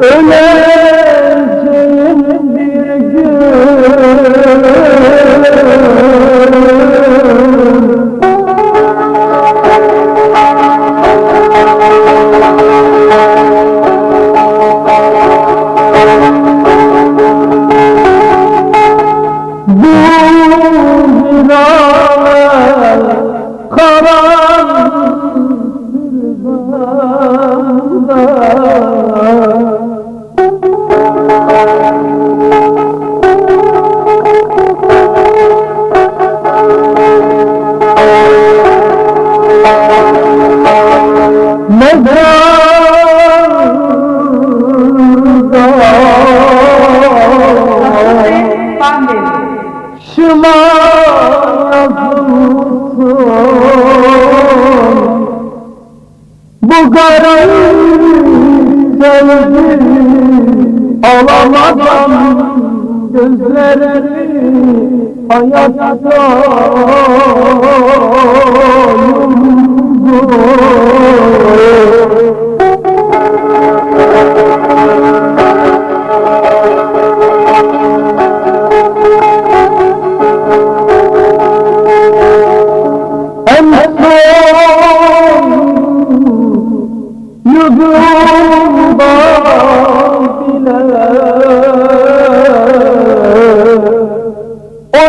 Öleceğim bir gün. Bu Bu garip sevdim Alamadan gözlerini Hayatta yumdu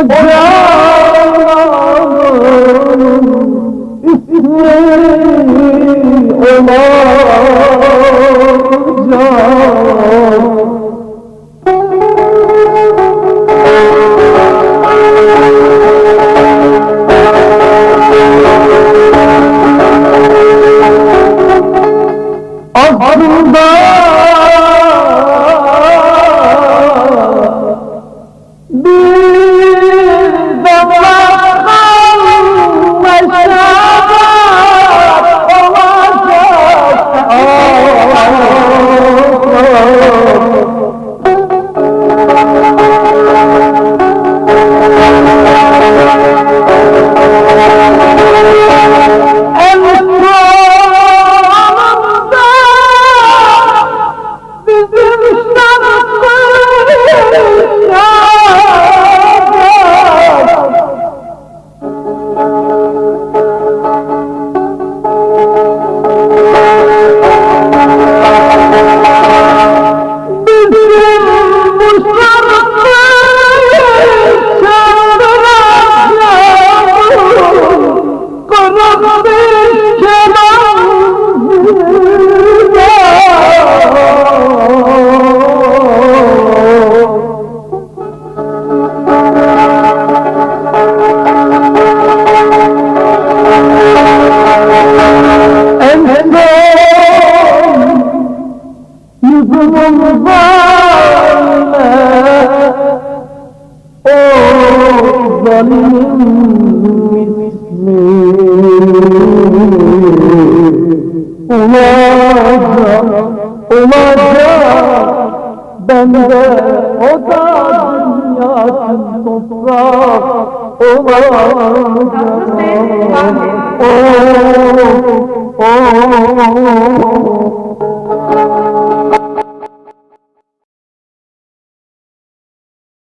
O zalimin ismi olacak, olacak ben de o da dünyasın toprak olacak. Oh, oh, oh, oh.